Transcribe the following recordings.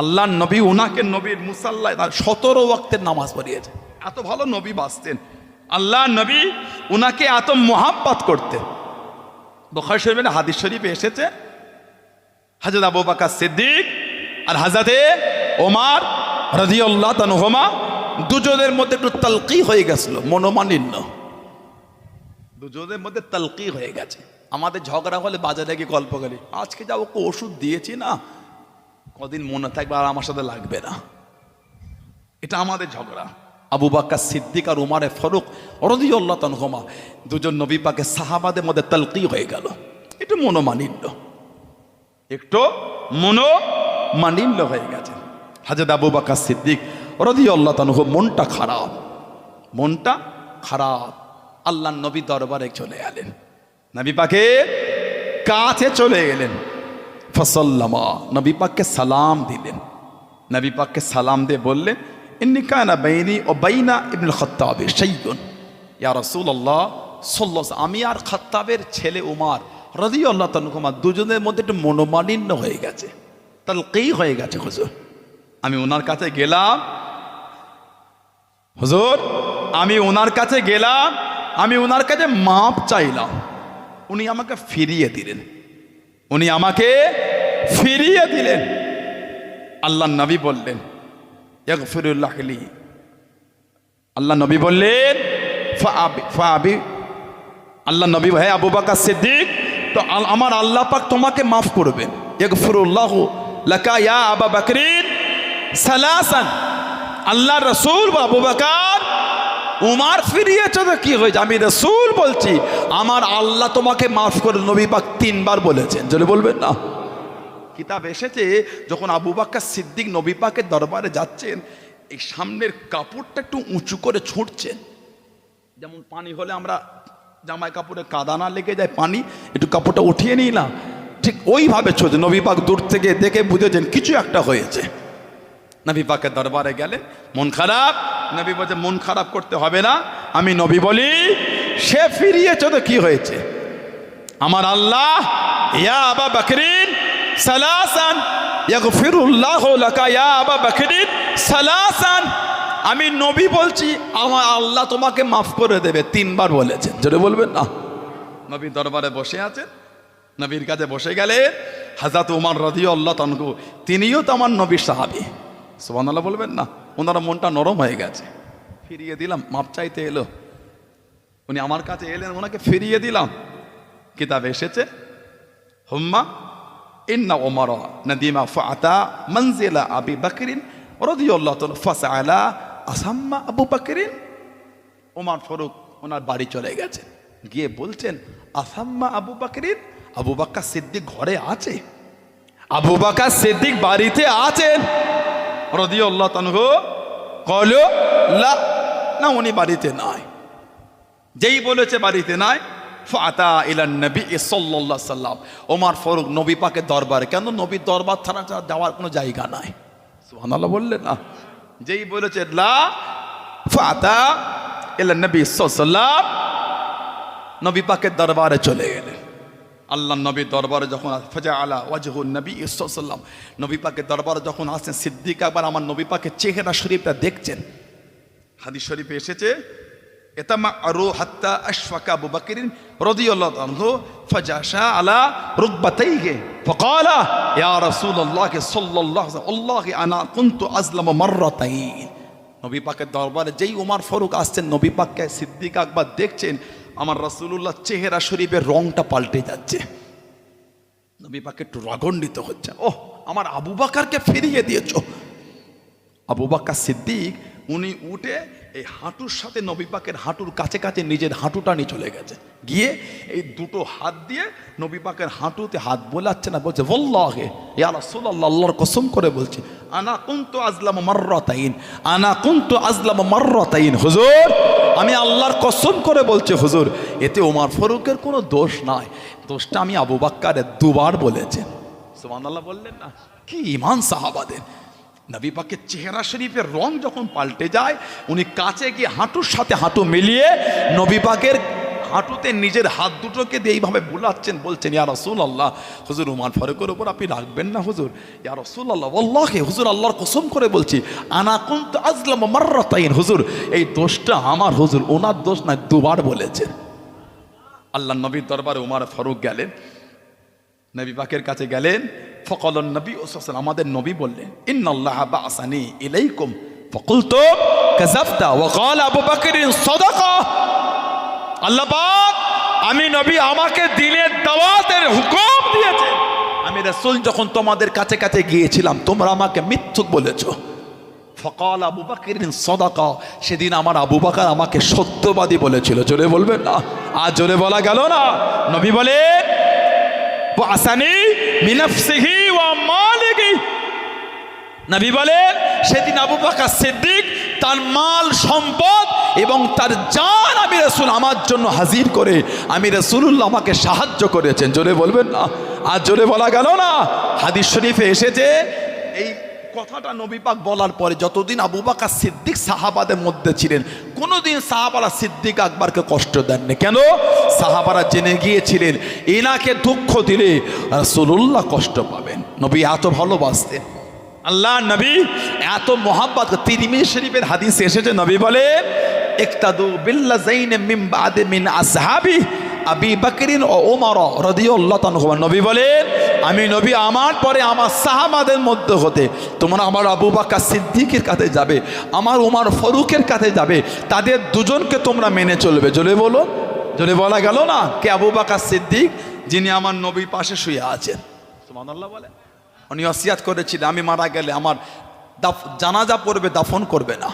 আল্লাহ নবী ওনাকে নবীর মুসাল্লায় সতেরো ওয়াক্তের নামাজ পড়িয়েছে। এত ভালো নবী বাঁচতেন। আল্লাহ নবী ওনাকে এত মোহাব্বত করতেন। বখার শরীফের হাদিস শরীফে এসেছে হাজরত আবু বাকা সিদ্দিক আর হাজাতে ওমার রাজিউল্লাহ তানুহমা দুজনের মধ্যে একটু তালকি হয়ে গেছিল মনোমানিন্য দুজনের মধ্যে তালকি হয়ে গেছে। আমাদের ঝগড়া হলে বাজারে গিয়ে গল্প করি, আজকে যা ওকে ওষুধ দিয়েছি না কদিন মনে থাকবে আর আমার সাথে লাগবে না। এটা আমাদের ঝগড়া। আবু বাক্কা সিদ্দিক আর উমারে ফরুক অরদিউল্লাহ তনহমা দুজন নবী পাকে সাহাবাদের মধ্যে তালকি হয়ে গেল। একটু মনোমানিন্য একটু মনোমানিন্য হয়ে গেছে। হাজরত আবু বাক্কা সিদ্দিক রদিউল্লাহ তনহ মনটা খারাপ। মনটা খারাপ। আল্লাহ নবী দরবারে চলে গেলেন নবী পাকে কাছে চলে গেলেন ফসল্লামা, নবী পাককে সালাম দিলেন। নবী পাককে সালাম দিয়ে বললেন, ইন্নি কায়না বাইনি ও বাইনা ইবনুল খত্তাবে সেইগুন ইয়া রাসূলুল্লাহ, সাল্লাল্লাহু আমি আর খত্তাবের ছেলে উমার রাদিয়াল্লাহু তাআলা দুজনের মধ্যে একটু মনোমালিন্য হয়ে গেছে তালকি হয়ে গেছে, হুজুর। আমি ওনার কাছে গেলাম, হুজুর, আমি ওনার কাছে গেলাম, আমি ওনার কাছে মাপ চাইলাম। উনি আমাকে ফিরিয়ে দিলেন। উনি আমাকে ফিরিয়ে দিলেন। আল্লাহ নবী বললেন ইগফিরুল্লাহ লি। আল্লাহ নবী বললেন ফাআবি আল্লাহ নবী ভাই আবু বাকা সিদ্দিক, তো আমার আল্লাহ পাক তোমাকে মাফ করবেন। ইগফিরুল্লাহ লাকা ইয়া আবা বকরিন সালাসান। আল্লাহ রসুল বা আবু বাকার, উমার ফিরিয়েছে তো কি হয়েছে? আমি রসুল বলছি, আমার আল্লাহ তোমাকে মাফ করে নবী পাক তিনবার বলেছেন যদি বলবেন না। কিতাব এসেছে, যখন আবু বাক্কা সিদ্দিক নবী পাকের দরবারে যাচ্ছেন, এই সামনের কাপড়টা একটু উঁচু করে ছুটছেন যেমন পানি হলে আমরা জামাই কাপড়ে কাদা না লেগে যায় পানি, একটু কাপড়টা উঠিয়ে নিই না। ঠিক ওইভাবে ছুটছে নবী পাক দূর থেকে দেখে বুঝেছেন কিছু একটা হয়েছে। নবী পাকের দরবারে গেলে মন খারাপ? নবী বলছে, মন খারাপ করতে হবে না। আমি নবী বলি, সে ফিরিয়েছে তো কি হয়েছে? আমার আল্লাহ, ইয়া আবা বকরিন সালাসান, ইয়াগফিরুল্লাহু লাকা ইয়া আবা বকরিন। সালাসান, আমি নবী বলছি, আমার আল্লাহ তোমাকে মাফ করে দেবে, তিনবার বলেছেন। যেটা বলবেন না? নবী দরবারে বসে আছেন, নবীর কাছে বসে গেলে হাজাত উমার রদি আল্লাহ তনকু তিনিও তো আমার নবীর সাহাবি। সুবান আল্লাহ বলবেন না? ওনার মনটা নরম হয়ে গেছে। ফিরিয়ে দিলাম, মাপ চাইতে এলো। উনি আমার কাছে এলেন, ওনাকে ফিরিয়ে দিলাম। কিতাবে এসেছে, হুম্মা ইন্না ওমর নদিমা ফাতা মনজিলা আবি বকরিন রদিউল্লাহ ফাসআলা আসাম্মা আবু বকরিন ওমর ফারুক ওনার বাড়ি চলে গেছে গিয়ে বলছেন আসাম্মা আবু বকরিন আবু বাক্কা সিদ্দিক ঘরে আছে। আবু বাক্কা সিদ্দিক বাড়িতে আছেন? রদিউল্লাহ কলো, লা, না, উনি বাড়িতে নাই। যেই বলেছে বাড়িতে নাই ফাতা ইলান নবী সাল্লাল্লাহু সাল্লাম। ওমর ফারুক নবী পাকের দরবারে। কেন? নবীর দরবার ছাড়া যাওয়ার কোনো জায়গা নাই। সুবহানাল্লাহ বললেন না। যেই বলেছে, লা ফাতা ইলান নবী সাল্লাম। নবী পাকের দরবারে চলে গেলেন। আল্লাহ নবী দরবারে যখন ফজা আলা ওয়াজহুন নবী সাল্লাম। নবী পাকের দরবারে যখন আসছেন, সিদ্দিক একবার আমার নবী পাকের চেহারা শরীফটা দেখছেন। হাদিস শরীফে এসেছে এতামা আরো হাত্তা আশফাকা আবু বকরিন রাদিয়াল্লাহু আনহু ফাজাশা আলা রুকবাতাইহি فقال يا رسول الله صلى الله عليه وسلم والله انا كنت ازلم مرتين নবী পাকের দরবারে যেই উমার ফারুক আসছেন নবী পাককে সিদ্দিক আকবর দেখছেন আমার রাসূলুল্লাহ চেহারা শরীফের রংটা পাল্টে যাচ্ছে নবী পাকে একটু রাগণ্ডিত হচ্ছে ওহ আমার আবু বাকারকে ফিরিয়ে দিয়েছো আবু বাক্কা সিদ্দিক উনি উঠে এই হাঁটুর সাথে নবী পাকের হাঁটুর কাছে কাছে নিজের হাঁটুটা নিয়ে চলে গেছে। গিয়ে এই দুটো হাত দিয়ে নবী পাকের হাঁটুতে হাত বোলাচ্ছে না, বলছে বল্লাহে ইয়া রাসূলুল্লাহ, আল্লাহর কসম করে বলছে, আনা কুনতু আজলাম মাররাতাইন, আনা কুনতু আজলাম মাররাতাইন, হুজুর, আমি আল্লাহর কসম করে বলছে, হুজুর, এতে ওমার ফারুকের কোনো দোষ নাই। দোষটা আমি আবু বাক্কারের দুবার বলেছেন আল্লাহ বললেন না? কি ইমান সাহাবাদের? নবী পাকের চেহারা শরীফের রং যখন পাল্টে যায়, উনি কাছে গিয়ে হাঁটুর সাথে হাঁটু মিলিয়ে নবী পাকের হাঁটুতে নিজের হাত দুটোকে দিয়ে এইভাবে বোলাচ্ছেন, বলছেন, ইয়া রসুল আল্লাহ হুজুর উমার ফারুকের উপর আপনি রাখবেন না হুজুর? ইয়া রসুল আল্লাহ আল্লাহকে হুজুর আল্লাহর কসম করে বলছি, আনা কুন্ত আজলাম মার্রাতাইন, হুজুর, এই দোষটা আমার হুজুর ওনার দোষ না দুবার বলেছেন। আল্লাহ নবীর দরবারে উমার ফারুক গেলেন, নবী পাকের কাছে গেলেন ফকল নবী আমাদের নবী বললেন, ইন্নাল্লাহ বাসানি ইলাইকুম। কাযাবতা ওয়া ক্বাল আবু সাদাকা। আল্লাহ আমি নবী আমাকে দিনের দাওয়াতের হুকুম আমি যখন তোমাদের কাছে কাছে গিয়েছিলাম, তোমরা আমাকে মিথ্যুক বলেছ। ফকাল আবু বাকের সদাকা, সেদিন আমার আবু বাকার আমাকে সত্যবাদী বলেছিল। জোরে বলবেন না? আর জোরে বলা গেল না? নবী বলে আসানি মিনাফসিহি ওয়া মালিকি। নবী বলেন সেদিন আবু বাকার সিদ্দিক তার মাল, সম্পদ এবং তার জান আমি রসুল আমার জন্য হাজির করে, আমি রসুল্লাহ আমাকে সাহায্য করেছেন। জোরে বলবেন না? আর জোরে বলা গেল না? হাদিস শরীফে এসেছে, এই কথাটা নবী পাক বলার পরে যতদিন আবু বাকার সিদ্দিক সাহাবাদের মধ্যে ছিলেন, কোনোদিন সাহাবারা সিদ্দিক আকবরকে কষ্ট দেননি। কেন? সাহাবারা জেনে গিয়েছিলেন, এনাকে দুঃখ দিলে রসুল্লাহ কষ্ট পাবেন। নবী এত ভালোবাসতেন। আল্লাহ নবী এত মোহাম্মত তিরিমি শরীফের হাদিস এসেছে, নবী বলে, ইকতাদু বিল্লা জাইন মিন বাদে মিন আসহাবি আবি বকরিন ও ওমর রাদিয়াল্লাহু তাআলা নবী বলেন আমি নবী আমার পরে আমার সাহাবাদের মধ্যে হতে তোমরা আমার আবু বাক্কা সিদ্দিকের কাছে যাবে আমার উমার ফারুকের কাছে যাবে তাদের দুজনকে তোমরা মেনে চলবে। জলে বলো জলে বলা গেল না? কে আবু বাক্কা সিদ্দিক যিনি আমার নবীর পাশে শুয়ে আছেন। সুবহানাল্লাহ বলে। উনি অসিয়াত করেছিলেন আমি মারা গেলে আমার দাফ জানাজা পড়বে দাফন করবে না।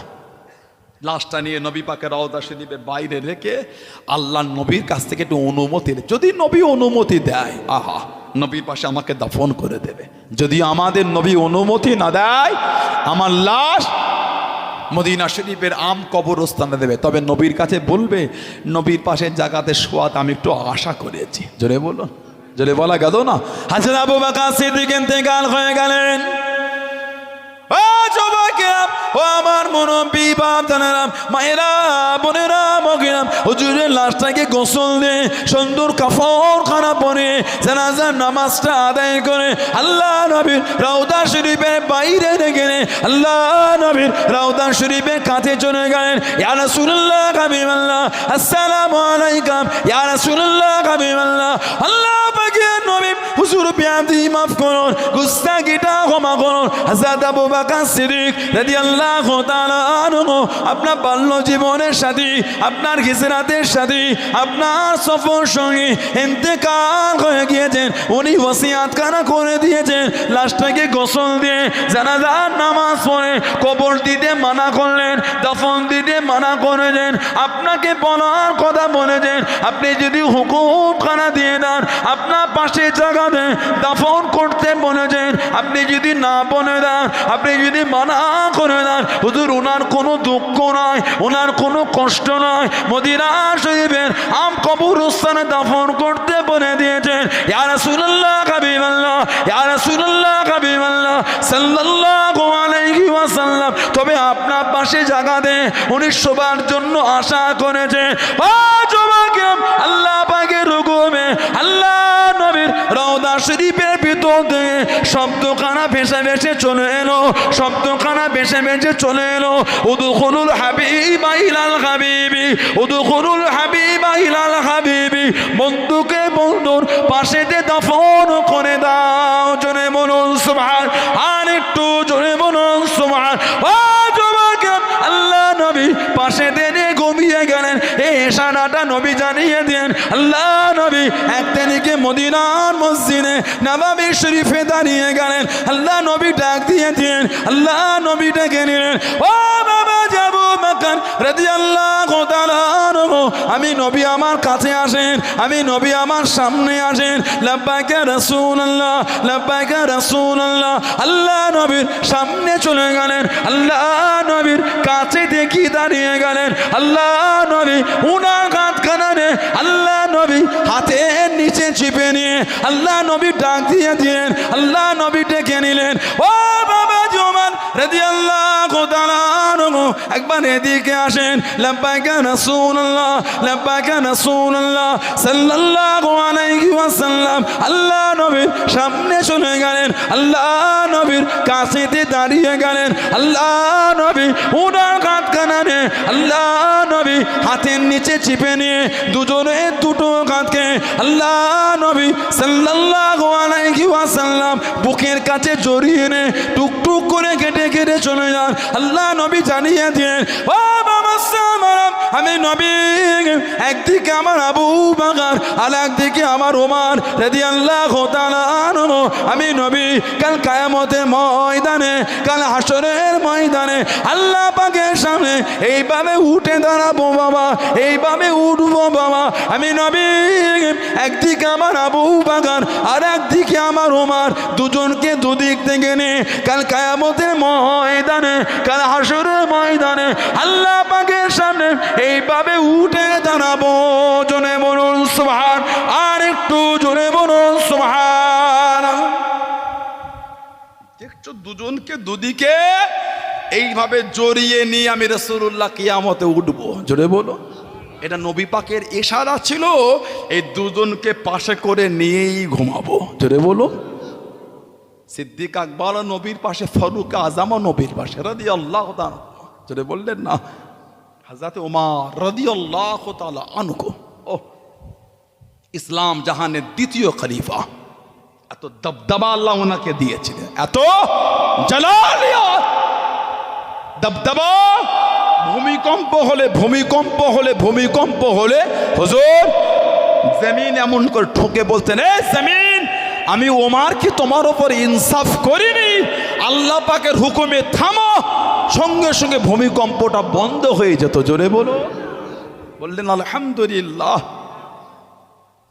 লাশটা নিয়ে নবী পাকে রওদা শরীফের বাইরে রেখে আল্লাহ নবীর কাছ থেকে একটু অনুমতি যদি নবী অনুমতি দেয় আহা। নবীর পাশে আমাকে দাফন করে দেবে। যদি আমাদের নবী অনুমতি না দেয়, আমার লাশ মদিনা শরীফের আম কবরস্থানে দেবে। তবে নবীর কাছে বলবে, নবীর পাশে জায়গাতে শোয়াত আমি একটু আশা করেছি। জোরে বলুন, জোরে বলা গেল না? হাসান আবু বাকার সিদ্দিক ইন্তেকাল হয়ে গেলেন। আমার মুরব্বী বাপ মায়েরা, বোনেরা হুজুরের লাশটাকে গোসল দে সুন্দর কাফর খানা পরে জানাজার নামাজটা আদায় করে। আল্লাহ নবীর রাউদা শরীফের বাইরে রেখে আল্লাহ নবীর রাউদা শরীফের কাছে চলে গেলেন। ইয়ারা সুরুল্লাহ হাবিবাল্লাহ, আসসালামু আলাইকুম। ইয়ারা সুরুল্লাহ কাবিম আল্লাহ নবী হুজুর বিয়াদি মাফ করুন, গুস্তাগিটা ক্ষমা করুন। হাজরত আবু বকর সিদ্দিক রাদিয়াল্লাহু তাআলা আপনার বাল্য জীবনের সাথী, আপনার হিজরাতের সাথী, আপনার সফর সঙ্গী ইন্তেকাল হয়ে গিয়েছেন। উনি ওসিয়াত কানা করে দিয়েছেন লাশটাকে গোসল দিয়ে জানাজার নামাজ পড়ে কবর দিতে মানা করলেন, দফন দিতে মানা করেছেন। আপনাকে বলার কথা বলেছেন, আপনি যদি হুকুম খানা দিয়ে দেন, আপনার পাশে জায়গাতে দাফন করতে বলেছেন আপনি যদি না বলে দেন, আপনি যদি মানা করে দেন, হুজুর ওনার কোনো দুঃখ নাই ওনার কোনো কষ্ট নাই। মদিনা শরীফের আম কবরস্থানে দাফন করতে বলে দিয়েছেন। ইয়া রাসূলুল্লাহ, হাবিবাল্লাহ, ইয়া রাসূলুল্লাহ, হাবিবাল্লাহ, সাল্লাল্লাহু আলাইহি ওয়াসাল্লাম। তবে আপনার পাশে জায়গা দে উনি সবার জন্য আশা করেছে আল্লাহ পাকের হুকুমে, আল্লাহ থেকে শব্দখানা ভেসে ভেসে চলে এলো শব্দখানা ভেসে ভেসে চলে এলো। উদুখুলুল হাবিব ইলাল হাবিবি, উদুখুলুল হাবিব ইলাল হাবিবি বন্ধুকে বন্ধুর পাশেতে দাফন করে দাও। জোরে বলুন, সুবহান, আর একটু জোরে বলুন, সুবহান। আল্লাহ নবী পাশে দেনে ঘুমিয়ে গেলেন। এই ইশারাটা নবী জানিয়ে দেন, আল্লাহ নবী, এক তারিখে মদিনার মসজিদে নবাবি শরীফে দাঁড়িয়ে গেলেন, আল্লাহ নবী ডাক দিয়ে দিন আল্লাহ নবী ডেকে নিলেন, ও বাবা যাব মাকান রাজি আল্লাহ আমি নবী আমার কাছে আসেন, আমি নবী আমার সামনে আসেন, লাব্বাইকা রাসূল আল্লাহ লাব্বাইকা রাসূল আল্লাহ আল্লাহ নবীর সামনে চলে গেলেন, আল্লাহ নবীর কাছে দেখি দাঁড়িয়ে গেলেন, আল্লাহ নবী আল্লাহ নবী নিচে নিয়ে, আল্লাহ নবী ডাক দিয়ে দিলেন, আল্লাহ নবী ডেকে নিলেন। ও বাবা জমান রেদি আল্লাহ একবার এদিকে আসেন। আল্লাহ নবীর সামনে চলে গেলেন। আল্লাহ নবীর কাছেতে দাঁড়িয়ে গেলেন। আল্লাহ নবী উনার কানানে আল্লাহ নবী হাতের নিচে চিপে নিয়ে দুজনে দুটো কাঁধকে আল্লাহ নবী সাল্লাল্লাহু আলাইহি বুকের কাছে জড়িয়ে নে টুকটুক করে কেটে কেটে চলে যান। আল্লাহ নবী জানিয়ে দিলেন ও বাবা আমি নবী একদিকে আমার আবু বাগার আর একদিকে আমার ওমান রেদি আল্লাহ আমি নবী, কাল কায়ামতের ময়দানে, কাল হাসরের ময়দানে আল্লাহ সামনে, এইভাবে উঠে দাঁড়াবো বাবা, এইভাবে উঠবো বাবা। আমি নবী, একদিকে আমার আবু বাগান আর একদিকে আমার ওমার। দুজনকে দুদিক থেকে নে কাল কায়ামতের ময়দানে, কাল হাসরের ময়দানে আল্লাহ পাকের সামনে এইভাবে উঠে দাঁড়াবো। জনে বলুন, সুবহান, আর একটু জোরে বলুন, সুবহান। দেখছ, দুজনকে দুদিকে এইভাবে জড়িয়ে নিয়ে আমি রসুল্লাহ কিয়ামতে উঠবো। জোরে বলো। এটা নবী পাকের ইশারা ছিল, এই দুজনকে পাশে করে নিয়েই ঘুমাবো। জোরে বলো। সিদ্দিক আকবর নবীর পাশে, ফারুক আজামা নবীর পাশে রাদি আল্লাহ জোরে বললেন না। হাজরত উমার রাদি আল্লাহ আনুকো ও ইসলাম জাহানের দ্বিতীয় খলিফা। এত দবদবা আল্লাহ ওনাকে দিয়েছিলেন। এত জালালিয়াত। দবদবা ভূমিকম্প হলে ভূমিকম্প হলে ভূমিকম্প হলে, হুজুর, জমিন এমন করে ঠোকে বলতেন, এ জমিন, আমি ওমার কি তোমার ওপর ইনসাফ করিনি। আল্লাহ পাকের হুকুমে থামো। সঙ্গে সঙ্গে ভূমিকম্পটা বন্ধ হয়ে যেত, জোরে বলো। বললেন, আলহামদুলিল্লাহ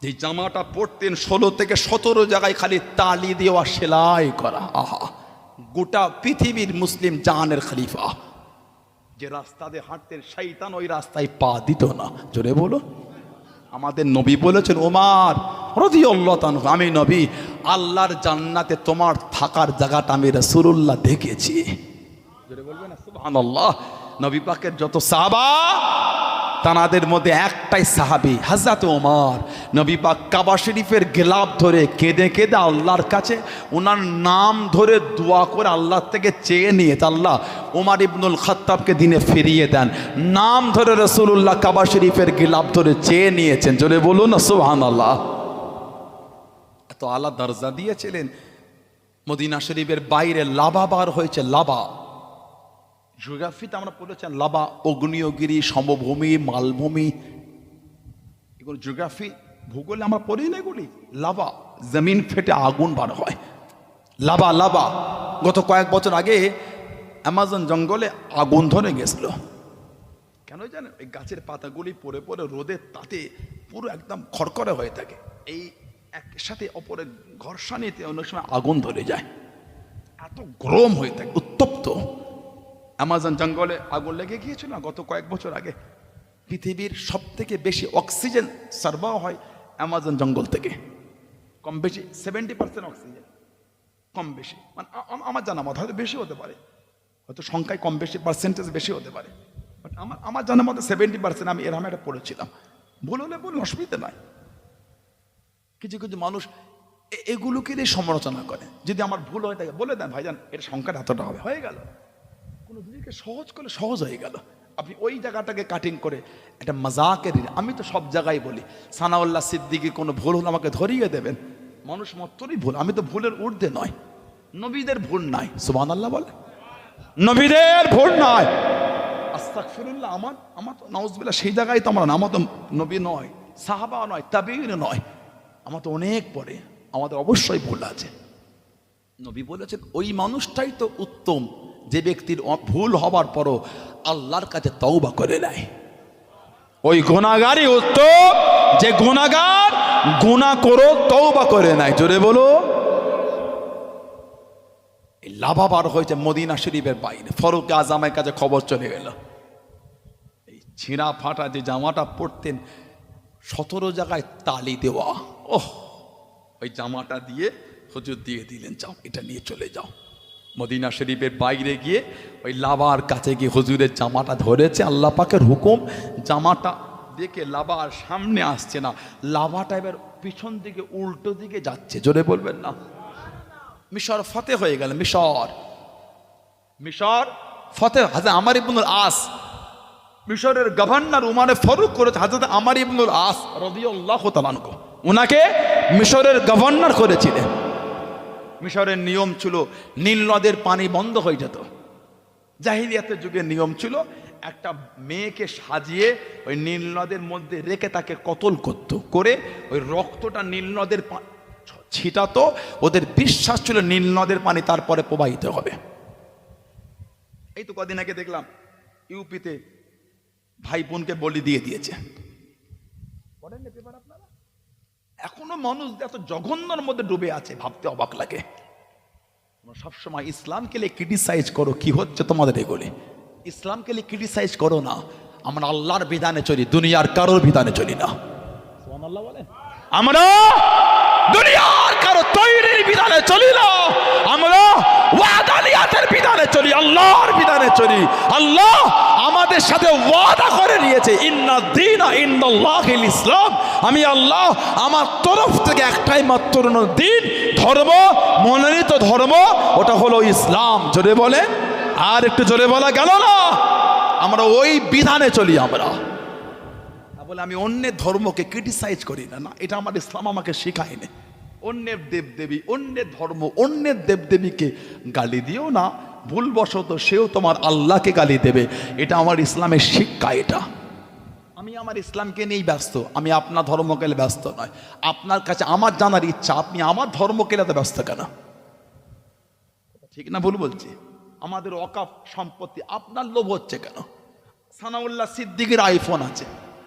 যে জামাটা পরতেন ষোলো থেকে সতেরো জায়গায় খালি তালি দেওয়া সেলাই করা। আহা। গোটা পৃথিবীর মুসলিম জাহানের খলিফা। যে রাস্তা দিয়ে হাঁটতেন শৈতান ওই রাস্তায় পা দিত না। জোরে বলো। আমাদের নবী বলেছেন, ওমার রদি আমি নবী, আল্লাহর জান্নাতে তোমার থাকার জায়গাটা আমি রসুল্লাহ দেখেছি। জোরে বলবেন সুবহানাল্লাহ। নবী পাকের যত সাহাবা তানাদের মধ্যে একটাই সাহাবি হাজরাত ওমর। নবী পাক কাবা শরীফের গেলাপ ধরে কেঁদে কেঁদে আল্লাহর কাছে ওনার নাম ধরে দোয়া করে আল্লাহ থেকে চেয়ে নিয়ে আল্লাহ ওমার ইবনুল খত্তাবকে দিনে ফিরিয়ে দেন। নাম ধরে রসুল্লাহ কাবা শরীফের গেলাপ ধরে চেয়ে নিয়েছেন। জোরে বলুন সুহান আল্লাহ এত আল্লাহ দরজা দিয়েছিলেন। মদিনা শরীফের বাইরে লাভা বার হয়েছে, লাভা। জিওগ্রাফিতে আমরা পড়েছেন লাভা, অগ্নিয়গিরি, সমভূমি, মালভূমি। এগুলো জিওগ্রাফি ভূগোলে আমরা পড়ি না এগুলি? লাভা, জমিন ফেটে আগুন বার হয়। লাভা লাভা, গত কয়েক বছর আগে অ্যামাজন জঙ্গলে আগুন ধরে গেছিল। কেন জানেন? এই গাছের পাতাগুলি পরে পরে রোদের তাতে পুরো একদম খড়খড়ে হয়ে থাকে। এই একসাথে অপরের ঘর্ষণেতে অনেক সময় আগুন ধরে যায়। এত গরম হয়ে থাকে, উত্তপ্ত। অ্যামাজন জঙ্গলে আগুন লেগে গিয়েছিল না? গত কয়েক বছর আগে। পৃথিবীর সব থেকে বেশি অক্সিজেন সরবরাহ হয় অ্যামাজন জঙ্গল থেকে। কম বেশি সেভেন্টি পার্সেন্ট অক্সিজেন কম বেশি। মানে আমার জানা মতো, হয়তো বেশি হতে পারে। হয়তো সংখ্যায় কম বেশি পার্সেন্টেজ বেশি হতে পারে। বাট আমার আমার জানা মতো সেভেন্টি পার্সেন্ট আমি এরকম একটা পড়েছিলাম। ভুল হলে বলুন অসুবিধা নয় কিছু কিছু মানুষ এগুলোকে দিয়ে সমালোচনা করে। যদি আমার ভুল হয়ে থাকে বলে দেন, ভাইজান, এর সংখ্যাটা এতটা হবে। হয়ে গেল। কোনো জিনিসকে সহজ করলে সহজ হয়ে গেল। আপনি ওই জায়গাটাকে কাটিং করে একটা মজাকের আমি তো সব জায়গায় বলি, সানাউল্লাহ সিদ্দিকি কোনো ভুল হলে আমাকে ধরিয়ে দেবেন। মানুষ মাত্রই ভুল, আমি তো ভুলের ঊর্ধ্বে নয়। নবীদের ভুল নাই সুবান আল্লাহ বলে। নবীদের ভুল নয় আস্তাক ফিরুল্লাহ আমার আমার তো নওয়াজবিল্লা সেই জায়গায় তো আমার আমার তো নবী নয়, সাহাবা নয় তাবির নয়। আমার তো অনেক পরে, আমাদের অবশ্যই ভুল আছে। নবী বলেছেন, ওই মানুষটাই তো উত্তম। যে ব্যক্তির ভুল হবার পরও আল্লাহর কাছে তওবা করে নেয়। ওই গুণাগারই উত্তম। যে গুণাগার গুণা করো তওবা করে নেয়। জোরে বলো। লাভাবার হয়েছে মদিনা শরীফের বাইরে। ফরুক আজামের কাছে খবর চলে গেল। এই ছিঁড়া ফাটা যে জামাটা পরতেন, সতেরো জায়গায় তালি দেওয়া। ওহ, ওই জামাটা দিয়ে হুজুর দিয়ে দিলেন, যাও, এটা নিয়ে চলে যাও। মদিনা শরীফের বাইরে গিয়ে ওই লাবার কাছে গিয়ে হুজুরের জামাটা ধরেছে, আল্লাহ পাকের হুকুম, জামাটা দেখে লাবার সামনে আসছে না। লাভাটা এবার পিছন দিকে, উল্টো দিকে যাচ্ছে। জোরে বলবেন না। মিশর ফতে হয়ে গেল, মিশর। মিশর ফতে হাজার আমার ইবনুল আস। মিশরের গভর্নর উমারে ফরুক করেছে, হাজরত আমার ইবনুল আস রদিউল্লাহ তালানকো ওনাকে মিশরের গভর্নর করেছিলেন। মিশরের নিয়ম ছিল, নীল নদের পানি বন্ধ হয়ে যেত। জাহিলিয়াতের যুগের নিয়ম ছিল, একটা মেয়েকে সাজিয়ে ওই নীল নদের মধ্যে রেখে তাকে কতল করত, করে ওই রক্তটা নীল নদের ছিটাতো, ওদের বিশ্বাস ছিল নীল নদের পানি তারপরে প্রবাহিত হবে। এই তো কদিন আগে দেখলাম, ইউপিতে ভাই বোনকে বলি দিয়ে দিয়েছে। পড়েন পেপার আপনারা? এখনও মানুষ এত জঘন্যর মধ্যে ডুবে আছে, ভাবতে অবাক লাগে। সবসময় ইসলামকে নিয়ে ক্রিটিসাইজ করো, কি হচ্ছে তোমাদের এগুলি? ইসলামকে নিয়ে ক্রিটিসাইজ করো না। আমরা আল্লাহর বিধানে চলি, দুনিয়ার কারোর বিধানে চলি না। আমরা দুনিয়ার কারও তৈরির বিধানে চলি না। আমরা ওয়াদানিয়াতের বিধানে চলি, আল্লাহর বিধানে চলি। আল্লাহ আমাদের সাথে ওয়াদা করে নিয়েছে দিন ইসলাম। আমি আল্লাহ আমার তরফ থেকে একটাই মাত্র দিন, ধর্ম, মনোনীত ধর্ম, ওটা হলো ইসলাম। জোরে বলে আর একটু জোরে বলা গেল না? আমরা ওই বিধানে চলি আমরা। বলে আমি অন্যের ধর্মকে ক্রিটিসাইজ করি না না, এটা আমার ইসলাম আমাকে শেখায়নি। অন্যের দেবদেবী, অন্যের ধর্ম, অন্যের দেবদেবীকে গালি দিও না। ভুলবশত সেও তোমার আল্লাহকে গালি দেবে। এটা আমার ইসলামের শিক্ষা এটা। আমি আমার ইসলামকে নিয়েই ব্যস্ত। আমি আপনার ধর্মকে ব্যস্ত নয়। আপনার কাছে আমার জানার ইচ্ছা, আপনি আমার ধর্মকে এত ব্যস্ত কেন? ঠিক না ভুল বলছি? আমাদের অকাফ সম্পত্তি আপনার লোভ হচ্ছে কেন? সানাউল্লাহ সিদ্দিকের আইফোন আছে।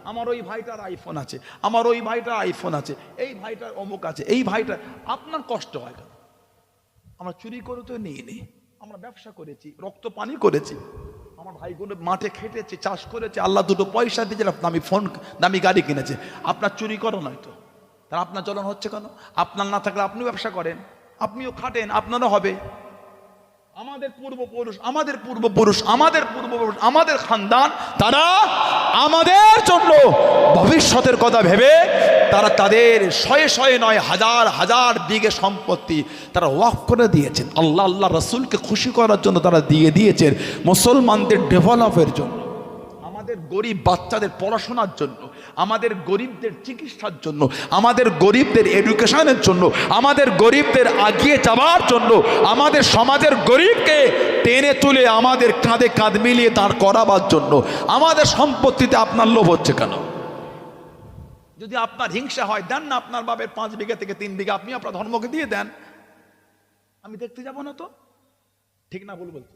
আমার ওই ভাইটার আইফোন আছে, আমার ওই ভাইটার আইফোন আছে, এই ভাইটার অমুক আছে, এই ভাইটার, আপনার কষ্ট হয় কেন? আমরা চুরি করে তো নিই আমরা ব্যবসা করেছি, রক্ত পানি করেছি, আমার ভাইগুলো মাঠে খেটেছে, চাষ করেছে, আল্লাহ দুটো পয়সা দিয়েছে দামি ফোন দামি গাড়ি কিনেছে, আপনার চুরি করো নয় তো? তার আপনার চলন হচ্ছে কেন? আপনার না থাকলে আপনিও ব্যবসা করেন, আপনিও খাটেন, আপনারও হবে। আমাদের পূর্বপুরুষ আমাদের পূর্বপুরুষ আমাদের পূর্বপুরুষ, আমাদের খানদান, তারা আমাদের জন্য ভবিষ্যতের কথা ভেবে তারা তাদের শয়ে শয়ে নয়, হাজার হাজার দিকে সম্পত্তি তারা ওয়াক করে দিয়েছেন। আল্লাহ আল্লাহ রসুলকে খুশি করার জন্য তারা দিয়ে দিয়েছেন মুসলমানদের ডেভেলপের জন্য। আমাদের গরিব বাচ্চাদের পড়াশোনার জন্য, আমাদের গরিবদের চিকিৎসার জন্য, আমাদের গরিবদের এডুকেশনের জন্য, আমাদের গরিবদের আগিয়ে যাওয়ার জন্য, আমাদের সমাজের গরিবকে টেনে তুলে আমাদের কাঁধে কাঁধ মিলিয়ে তার করাবার জন্য, আমাদের সম্পত্তিতে আপনার লোভ হচ্ছে কেন? যদি আপনার হিংসা হয়, দেন না আপনার বাবের পাঁচ বিঘা থেকে তিন বিঘা, আপনি আপনার ধর্মকে দিয়ে দেন। আমি দেখতে যাব না তো? ঠিক না, ভুল বলছি।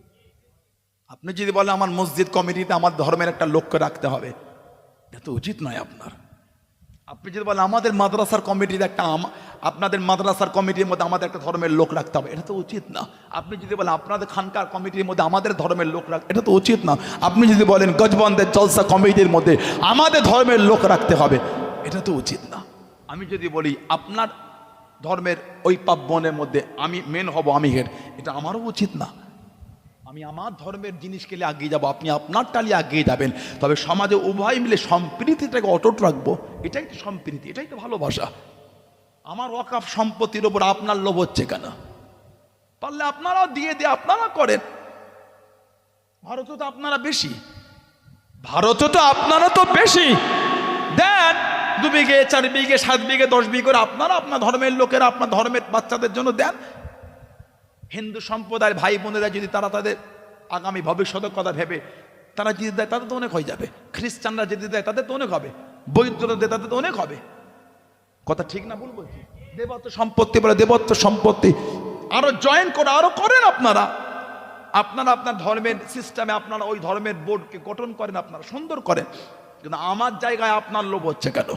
আপনি যদি বলেন আমার মসজিদ কমিটিতে আমার ধর্মের একটা লক্ষ্য রাখতে হবে, এটা তো উচিত নয় আপনার। আপনি যদি বলেন আমাদের মাদ্রাসার কমিটির একটা আপনাদের মাদ্রাসার কমিটির মধ্যে আমাদের একটা ধর্মের লোক রাখতে হবে, এটা তো উচিত না। আপনি যদি বলেন আপনাদের খানকার কমিটির মধ্যে আমাদের ধর্মের লোক রাখ, এটা তো উচিত না। আপনি যদি বলেন গজবন্দের জলসা কমিটির মধ্যে আমাদের ধর্মের লোক রাখতে হবে, এটা তো উচিত না। আমি যদি বলি আপনার ধর্মের ওই পাব্বনের মধ্যে আমি মেন হব আমি হেড, এটা আমারও উচিত না। আমি আমার ধর্মের জিনিসকে নিয়ে এগিয়ে যাব, আপনি আপনার টালি আগিয়ে যাবেন। তবে সমাজে উভয় মিলে সম্প্রীতিটাকে অটুট রাখব, এটাই তো সম্প্রীতি, এটাই তো ভালোবাসা। আমার ওয়াকাফ সম্পত্তির ওপর আপনার লোভ হচ্ছে কেন? পারলে আপনারাও দিয়ে দিয়ে আপনারা করেন। ভারতে তো আপনারা বেশি। ভারতে তো আপনারা তো বেশি। দেন, দু বিঘে, চার বিঘে, সাত বিঘে, দশ বিঘে করে আপনারা আপনার ধর্মের লোকেরা, আপনার ধর্মের বাচ্চাদের জন্য দেন। হিন্দু সম্প্রদায়ের ভাই বোনেরা যদি তারা তাদের আগামী ভবিষ্যতের কথা ভেবে, তারা যদি দেয় তাদের তো অনেক হয়ে যাবে। খ্রিস্টানরা যদি দেয় তাদের তো অনেক হবে। বৈদ্যরা দেয় তাদের তো অনেক হবে। কথা ঠিক না বলছি? দেবত্ব সম্পত্তি বলে দেবত্ব সম্পত্তি। আরও জয়েন করে, আরও করেন আপনারা। আপনারা আপনার ধর্মের সিস্টেমে আপনারা ওই ধর্মের বোর্ডকে গঠন করেন, আপনারা সুন্দর করেন। কিন্তু আমার জায়গায় আপনার লোভ হচ্ছে কেন?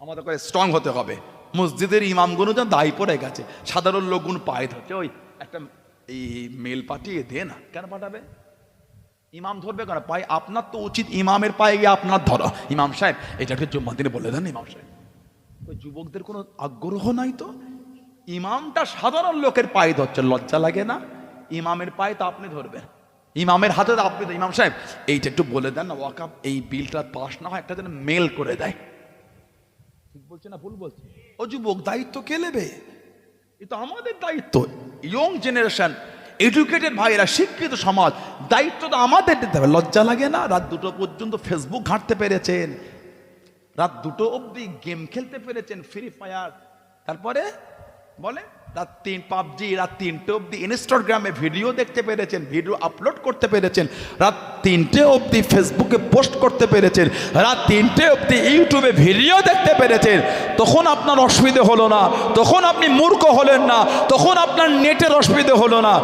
আমাদের করে স্ট্রং হতে হবে। মসজিদের ইমামগুলো যেন দায়ী পড়ে গেছে, সাধারণ লোকগুলো পায়ে ধরছে, ওই একটা এই মেল পাঠিয়ে দে না, কেন পাঠাবে? ইমাম ধরবে কেন? পায়ে, আপনার তো উচিত ইমামের পায়ে গিয়ে আপনার ধরো। ইমাম সাহেব এটা একটা জুম্মা দিনে বলে দেন ইমাম সাহেব। ওই যুবকদের কোনো আগ্রহ নাই তো? ইমামটা সাধারণ লোকের পায়ে ধরছে, লজ্জা লাগে না? ইমামের পায়ে তো আপনি ধরবেন। ইমামের হাতে তো আপনি ইমাম সাহেব, এইটা একটু বলে দেন না ওয়াকাপ এই বিলটা পাস না হয় একটা যেন মেল করে দেয়। ঠিক বলছে না, ভুল বলছে? ও যুবক দায়িত্ব কে নেবে? এ তো আমাদের দায়িত্ব। ইয়ং জেনারেশন এডুকেটেড ভাইয়েরা শিক্ষিত সমাজ দায়িত্ব তো আমাদের দিতে হবে। লজ্জা লাগে না? রাত দুটো পর্যন্ত ফেসবুক ঘাঁটতে পেরেছেন। রাত দুটো অবধি গেম খেলতে পেরেছেন ফ্রি ফায়ার তারপরে? বলে রাত তিন পাবজি, রাত তিনটে অবধি ইনস্টাগ্রামে ভিডিও দেখতে পেরেছেন ভিডিও আপলোড করতে পেরেছেন, রাত তিনটে অবধি ফেসবুকে পোস্ট করতে পেরেছেন, রাত তিনটে অবধি ইউটিউবে ভিডিও দেখতে পেরেছেন। তখন আপনার অসুবিধে হলো না, তখন আপনি মূর্খ হলেন না, তখন আপনার নেটের অসুবিধে হলো না।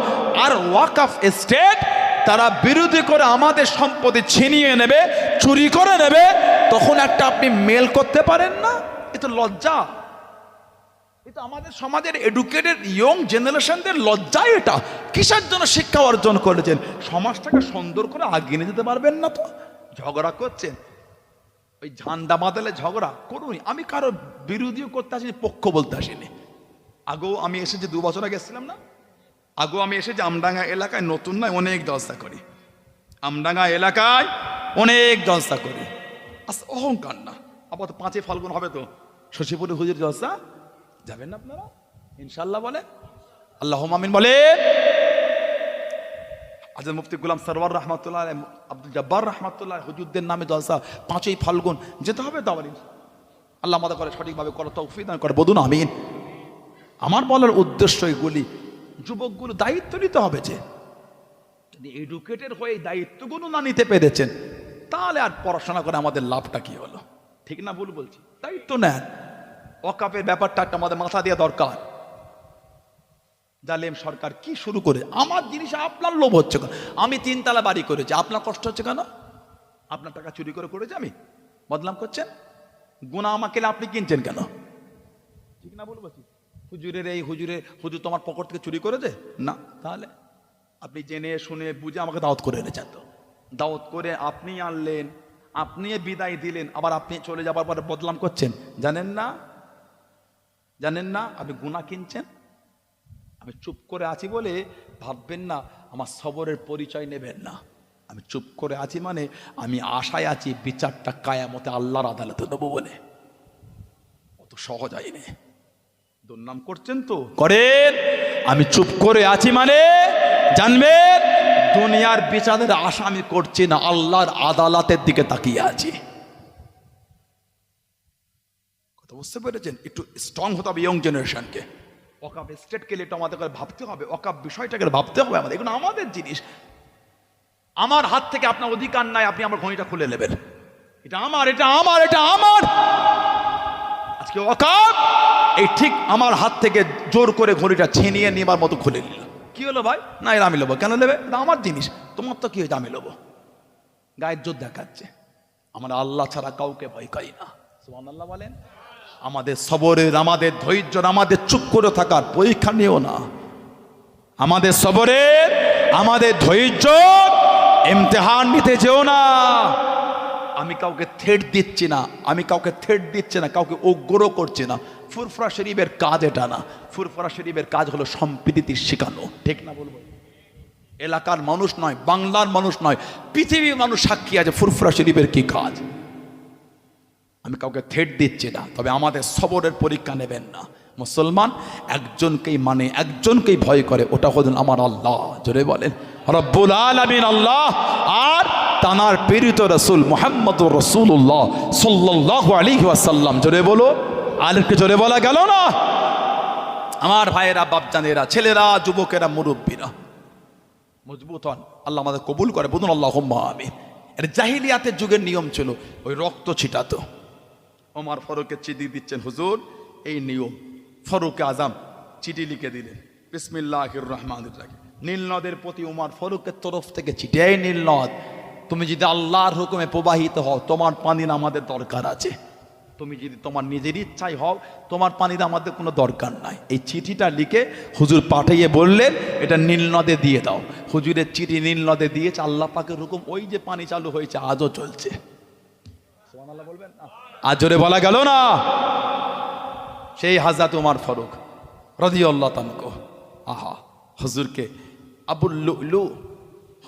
আর ওয়াক অফ স্টেট তারা বিরোধী করে আমাদের সম্পত্তি ছিনিয়ে নেবে, চুরি করে নেবে, তখন একটা আপনি মেল করতে পারেন না? এ তো লজ্জা। এটা আমাদের সমাজের এডুকেটেড ইয়ং জেনারেশনদের লজ্জায় এটা। কিসের জন্য শিক্ষা অর্জন করেছেন? সমাজটাকে সুন্দর করে আগিয়ে নিয়ে যেতে পারবেন না তো? ঝগড়া করছেন। ওই ঝান্ডা বাদলে ঝগড়া করুন। আমি কারও বিরোধীও করতে আসিনি, পক্ষ বলতে আসিনি। আগেও আমি এসেছি দু বছর আগে এসেছিলাম না? আগেও আমি এসেছি আমডাঙ্গা এলাকায়, নতুন নয়, অনেক জলসা করি। আমডাঙ্গা এলাকায় অনেক জলসা করি। আস, অহংকার না। আপাতত পাঁচে ফাল্গুন হবে তো? শশীপুরে হুজুর জলসা? যাবেন আপনারা? ইনশাল্লাহ বলে আল্লাহ মামিন বলে আজর মুফতি গুলাম সরওয়ার রহমতুল্লাহ আব্দুল জব্বার রহমতুল্লাহ হুজুরদের নামে জলসা, পাঁচই ফাল্গুন, যেতে হবে তো আল্লাহ আমাদের করে সঠিকভাবে করো তৌফিক দান করে, বলুন আমিন। আমার বলার উদ্দেশ্য এগুলি, যুবকগুলো দায়িত্ব নিতে হবে যে, যদি এডুকেটেড হয়ে দায়িত্বগুলো না নিতে পেরেছেন, তাহলে আর পড়াশোনা করে আমাদের লাভটা কি হলো? ঠিক না ভুল বলছি? দায়িত্ব নেন। অকাপের ব্যাপারটা একটা আমাদের মাথা দেওয়া দরকার। জালেম সরকার কি শুরু করে? আমার জিনিস আপনার লোভ হচ্ছে আমি তিনতলা বাড়ি করেছি, আপনার কষ্ট হচ্ছে কেন? আপনার টাকা চুরি করে করেছি আমি? বদনাম করছেন? গুণা আমাকে আপনি কিনছেন কেন? ঠিক না বলব? হুজুরের এই হুজুরে, হুজুর তোমার পকেট থেকে চুরি করেছে? না। তাহলে আপনি জেনে শুনে বুঝে আমাকে দাওয়াত করে এনেছেন তো। দাওয়াত করে আপনি আনলেন, আপনি বিদায় দিলেন, আবার আপনি চলে যাবার পরে বদলাম করছেন। জানেন না? জানেন না? আপনি গুণা কিনছেন? আমি চুপ করে আছি বলে ভাববেন না, আমার সবরের পরিচয় নেবেন না। আমি চুপ করে আছি মানে আমি আশায় আছি বিচারটা কায়ামতে আল্লাহর আদালতে দেবো বলে। অত সহজ আইনে। দুর্নাম করছেন তো? করেন। আমি চুপ করে আছি মানে জানবেন, দুনিয়ার বিচারের আশা আমি করছি না, আল্লাহর আদালতের দিকে তাকিয়ে আছি কথা বুঝতে পেরেছেন? একটু স্ট্রং হতে হবে ইয়ং জেনারেশনকে অকাপ স্টেটকে এটা আমাদের করে ভাবতে হবে অকাপ বিষয়টাকে ভাবতে হবে আমাদের। এগুলো আমাদের জিনিস, আমার হাত থেকে আপনার অধিকার নাই, আপনি আমার ঘড়িটা খুলে নেবেন। এটা আমার এটা আমার এটা আমার। আজকে অকাপ এই ঠিক আমার হাত থেকে জোর করে ঘড়িটা ছিনিয়ে নেবার মতো খুলে নিল। কি হলো ভাই? না এর আমি নেব কেন নেবে? এটা আমার জিনিস। তোমার তো কি হয়েছে? আমি নেব গায়ের জোর দেখাচ্ছে। আমরা আল্লাহ ছাড়া কাউকে ভয় করি না। সুবহানাল্লাহ বলেন। আমাদের সবরের, আমাদের ধৈর্যর, আমাদের চুপ করে থাকার পরীক্ষা নিও না। আমাদের সবরের, আমাদের ধৈর্য ইমতেহান নিতে যেও না। আমি কাউকে থেট দিচ্ছি না, আমি কাউকে থেট দিচ্ছি না, কাউকে উগ্র করছি না। ফুরফুরা শরীফের কাজ এটা না। ফুরফুরা শরীফের কাজ হলো সম্প্রীতি শেখানো। ঠিক না বলব? এলাকার মানুষ নয়, বাংলার মানুষ নয়, পৃথিবীর মানুষ সাক্ষী আছে ফুরফুরা শরীফের কি কাজ? আমি কাউকে থ্রেট দিচ্ছি না, তবে আমাদের সবরের পরীক্ষা নেবেন না। মুসলমান একজনকেই মানে একজনকেই ভয় করে, ওটা হলেন আমার আল্লাহ। জোরে বলেন, রব্বুল আলামিন আল্লাহ আর তানার প্রেরিত রসুল মোহাম্মদ রসুল্লাহ সাল্লাহ আলী ওয়াসাল্লাম। জোরে বলো আলেরকে জোরে বলা গেল না? আমার ভাইয়েরা, বাপজানেরা, ছেলেরা, যুবকেরা, মুরব্বীরা, মজবুত হন। আল্লাহ আমাদের কবুল করে, বলুন আল্লাহ আমি এর জাহিলিয়াতের যুগের নিয়ম ছিল, ওই রক্ত ছিটাতো। ওমার ফারুককে চিঠি দিচ্ছেন, হুজুর, এই নিয়ম ফারুক আজম চিঠি লিখে দিলেন। বিসমিল্লাহ রহমান নীল নদের প্রতি উমার ফরুকের তরফ থেকে চিঠি, এই নীল নদ, তুমি যদি আল্লাহর হুকুমে প্রবাহিত হও, তোমার পানির আমাদের দরকার আছে। তুমি যদি তোমার নিজের ইচ্ছাই হও, তোমার পানির আমাদের কোনো দরকার নাই। এই চিঠিটা লিখে হুজুর পাঠিয়ে বললেন, এটা নীল নদে দিয়ে দাও। হুজুরের চিঠি নীল নদে দিয়েছে, আল্লাহ পাকের হুকুম, ওই যে পানি চালু হয়েছে, আজও চলছে। আজ জোরে বলা গেল না। সেই হাজরাত উমার ফারুক রদি আল্লাহ তানকো আহা, হুজুরকে আবুল লু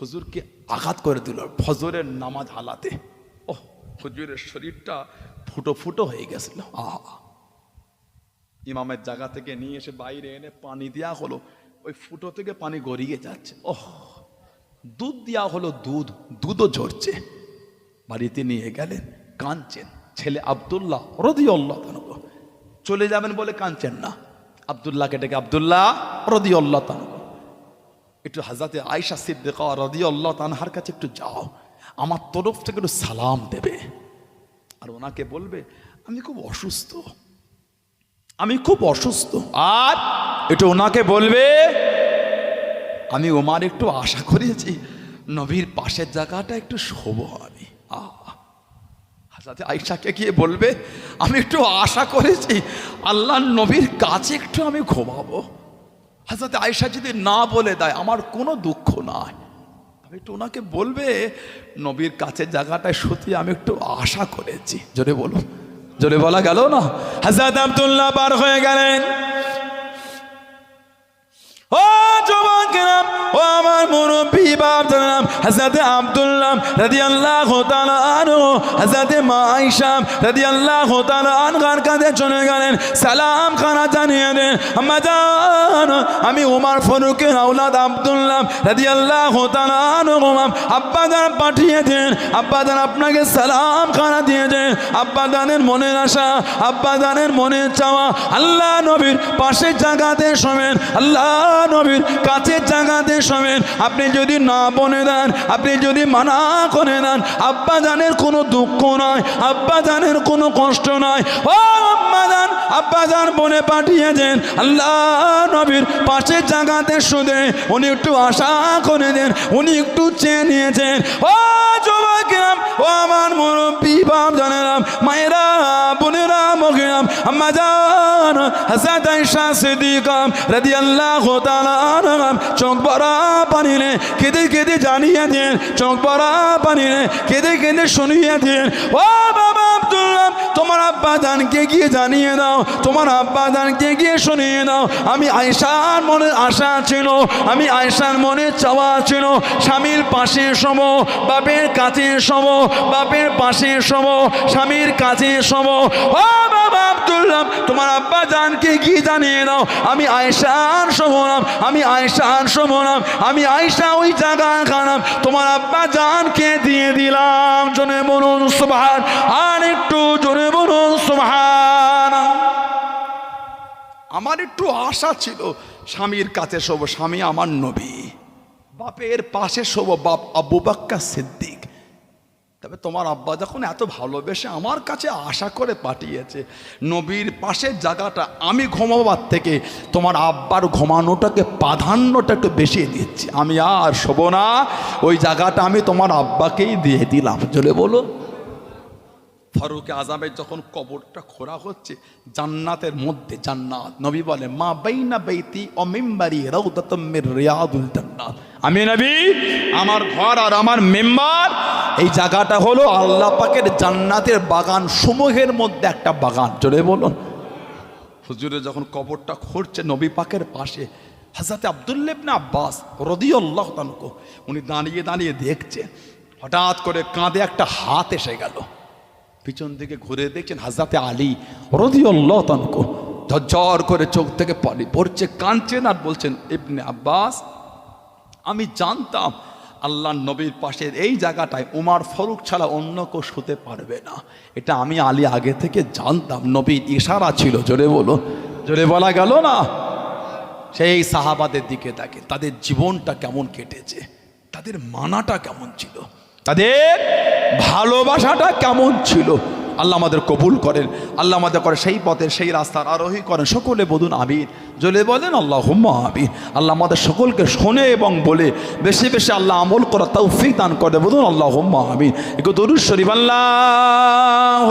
হুজুরকে আঘাত করে দিল ফজরের নামাজ হালাতে। ও হুজুরের শরীরটা ফুটো ফুটো হয়ে গেছিল। আহা। ইমামের জায়গা থেকে নিয়ে এসে বাইরে এনে পানি দেওয়া হলো, ওই ফুটো থেকে পানি গড়িয়ে যাচ্ছে। ওহ, দুধ দেওয়া হলো দুধ, দুধও ঝরছে। বাড়িতে নিয়ে গেলেন, কাঁদছেন। ছেলে আবদুল্লাহ রদি আল্লাহ চলে যাবেন বলে কাঁদছেন না। আবদুল্লাহকে ডেকে আবদুল্লাহ রদি আল্লাহ একটু হাজাতে আয়সা সিদ্দিকা রদি আল্লাহ তানহার কাছে একটু যাও। আমার তরফ থেকে একটু সালাম দেবে। আর ওনাকে বলবে, আমি খুব অসুস্থ। আমি খুব অসুস্থ। আর একটু ওনাকে বলবে, আমি ওমার একটু আশা করেছি নবীর পাশের জায়গাটা একটু শোভ আমি। আহ। হাজাতে আইসাকে গিয়ে বলবে, আমি একটু আশা করেছি আল্লাহ নবীর কাছে একটু আমি ঘুমাবো। হাজাতে আয়সা যদি না বলে দেয়, আমার কোনো দুঃখ নাই। তবে একটু ওনাকে বলবে, নবীর কাছের জায়গাটায় সত্যি আমি একটু আশা করেছি। জোরে বলো জোরে বলা গেল না? হাজাত আবদুল্লাহ পার হয়ে গেলেন। ও যুবকেরা, ও আমার মুরব্বী বাপ নাম হযরত আব্দুল্লাহ রাদিয়াল্লাহু তাআলা আনহু, হযরত মা আল্লাহ রাদিয়াল্লাহু তাআলা আনহার কাছে চলে গেলেন। সালাম খানা জানিয়ে দেন, আম্মা জান, আমি ওমর ফারুকের আওলাদ আব্দুল্লাহ রাদিয়াল্লাহু তাআলা আনহু আব্বা জান পাঠিয়ে দেন। আব্বা আপনাকে সালাম খানা দিয়ে দেন। আব্বা মনের আশা আব্বা জানের মনের চাওয়া, আল্লাহ নবীর পাশে জায়গাতে শোনেন, আল্লাহ নবীর কাছে জায়গাতে শোনেন। আপনি যদি না বনে দেন, আপনি যদি মানা করে দেন, আব্বা জানের কোনো দুঃখ নয় আব্বা জানের কোনো কষ্ট নয় ও আব্বা জান আব্বা জান বনে পাঠিয়েছেন আল্লাহ নবীর পাশে জাগাতে শুধে, উনি একটু আশা করে দেন, উনি একটু চেয়ে নিয়েছেন। ও যুবকেরাম ও আমার মুরব্বী বাপ জানেরাম, মায়েরা বোনেরা মগিরাম আম্মা জান হাসাত আয়েশা সিদ্দিকাম রাদিয়াল্লাহু তাআলা আনহাম চোখ ভরা পানিলে কেঁদে কেঁদে জানিয়ে দেন, চোখ ভরা পানিলে কেঁদে কেঁদে শুনিয়ে দেন। ও বাবা আব্দুল্লাহ তোমার আব্বা জানকে গিয়ে জানিয়ে দাও, তোমার আব্বা জানকে গিয়ে শুনিয়ে দাও। আমি আয়সার মনে আশা ছিল, আমি আয়সার মনে চাওয়া ছিল, স্বামীর পাশে সম বাপের কাছে সম বাপের পাশে সম স্বামীর কাছে সম ও বাবা আব্দুল্লাহ, তোমার আব্বা জানকে কি জানিয়ে দাও, আমি আয়সার সমনাম আমি আয়সার সমনাম আমি আয়সা ওই জায়গা খানাম, তোমার আব্বা জানকে দিয়ে দিলাম। জনে বলুন, সুবহান, আর একটু জোরে বলুন আমার একটু আশা ছিল, স্বামীর কাছে শোব, স্বামী আমার নবী। বাপের পাশে শোব, বাপ আবু বাক্কা সিদ্দিক। তবে তোমার আব্বা যখন এত ভালোবেসে আমার কাছে আশা করে পাঠিয়েছে, নবীর পাশের জায়গাটা আমি ঘুমাবার থেকে তোমার আব্বার ঘুমানোটাকে প্রাধান্যটা একটু বেশি দিচ্ছি। আমি আর শোব না, ওই জায়গাটা আমি তোমার আব্বাকেই দিয়ে দিলাম। চলে বলো ফারুক আজামের যখন কবরটা খোরা হচ্ছে, জান্নাতের মধ্যে জান্নাত। নবী বলে, মা বাইনা বাইতি অমিম্বারি রৌদাতম্মের রিয়াদুল জান্নাত। আমি নবী, আমার ঘর আর আমার মেম্বার, এই জায়গাটা হলো আল্লাহ পাকের জান্নাতের বাগান সমূহের মধ্যে একটা বাগান। চলে বলুন। হুজুরে, যখন কবরটা খুঁড়ছে নবী পাকের পাশে হাজাতে আবদুল্লেবনা আব্বাস রদিউল্লাহ তানুকো উনি দাঁড়িয়ে দাঁড়িয়ে দেখছেন হঠাৎ করে কাঁধে একটা হাত এসে গেল। পিছন দিকে ঘুরে দেখছেন হাজরাতে আলী রদিউল্লাহ তানুকো ঝরঝর করে চোখ থেকে পানি পড়ছে, কাঁদছেন আর বলছেন, ইবনে আব্বাস, আমি জানতাম আল্লাহ নবীর পাশের এই জায়গাটায় উমার ফারুক ছাড়া অন্য কেউ শুতে পারবে না। এটা আমি আলী আগে থেকে জানতাম, নবীর ইশারা ছিল, জোরে বলো, জোরে বলা গেল না? সেই সাহাবাদের দিকে দেখে তাদের জীবনটা কেমন কেটেছে, তাদের মানাটা কেমন ছিল? তাদের ভালোবাসাটা কেমন ছিল? আল্লাহ আমাদের কবুল করেন। আল্লাহ আমাদের করে সেই পথে, সেই রাস্তার আরোহী করেন। সকলে বলুন আবির জলে বলেন আল্লাহ হুম্মা আবির আল্লাহ আমাদের সকলকে শোনে এবং বলে। বেশি বেশি আল্লাহ আমল করা তৌফিক দান করে বলুন আল্লাহ হুম্মা আবির একটু দরুদ শরীফ আল্লাহ